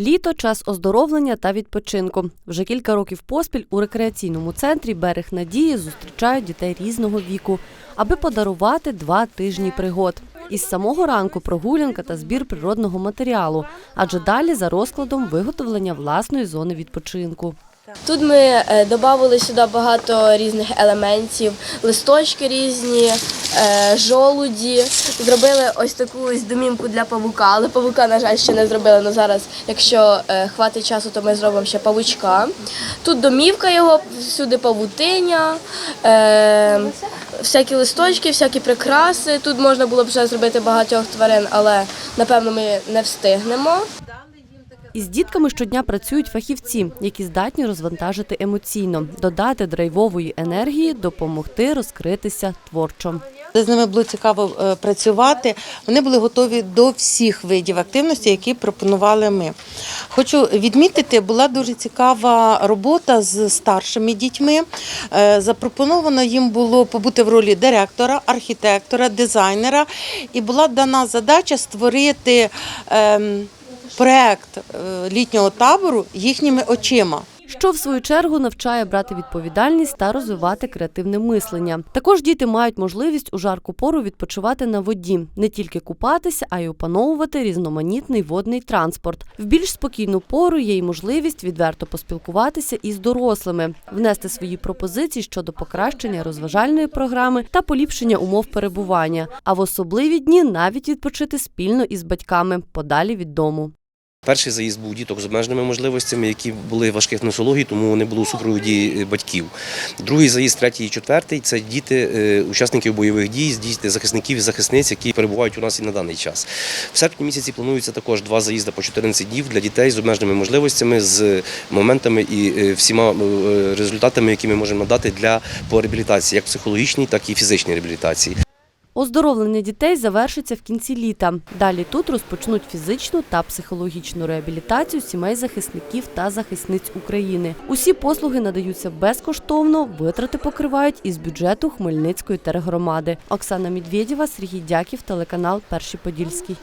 Літо час оздоровлення та відпочинку. Вже кілька років поспіль у рекреаційному центрі Берег Надії зустрічають дітей різного віку, аби подарувати два тижні пригод. Із самого ранку прогулянка та збір природного матеріалу, адже далі за розкладом виготовлення власної зони відпочинку. Тут ми е, додали сюди багато різних елементів, листочки різні, е, жолуді. Зробили ось таку ось домівку для павука, але павука, на жаль, ще не зробили. але зараз, якщо е, хватить часу, то ми зробимо ще павучка. Тут домівка його, всюди павутиня, всякі листочки, всякі прикраси. Тут можна було б ще зробити багатьох тварин, але напевно ми не встигнемо. Із дітками щодня працюють фахівці, які здатні розвантажити емоційно, додати драйвової енергії, допомогти розкритися творчо. З ними було цікаво е, працювати. Вони були готові до всіх видів активності, які пропонували ми. Хочу відмітити, була дуже цікава робота з старшими дітьми. Е, Запропоновано їм було побути в ролі директора, архітектора, дизайнера, і була дана задача створити. Проект е, літнього табору їхніми очима. що в свою чергу навчає брати відповідальність та розвивати креативне мислення. Також діти мають можливість у жарку пору відпочивати на воді, не тільки купатися, а й опановувати різноманітний водний транспорт. В більш спокійну пору є й можливість відверто поспілкуватися із дорослими, внести свої пропозиції щодо покращення розважальної програми та поліпшення умов перебування. А в особливі дні навіть відпочити спільно із батьками подалі від дому. Перший заїзд був діток з обмеженими можливостями, які були важких носологій, тому вони були у супроводі е, батьків. Другий заїзд, третій і четвертий це діти, е, учасників бойових дій, діти захисників і захисниць, які перебувають у нас і на даний час. В серпні місяці планується також два заїзди по 14 днів для дітей з обмеженими можливостями, з моментами і е, всіма результатами, які ми можемо надати для по реабілітації, як психологічній, так і фізичній реабілітації. Оздоровлення дітей завершиться в кінці літа. Далі тут розпочнуть фізичну та психологічну реабілітацію сімей захисників та захисниць України. Усі послуги надаються безкоштовно, витрати покривають із бюджету Хмельницької тергромади. Оксана Медведєва, Сергій Дяків, телеканал Перший Подільський.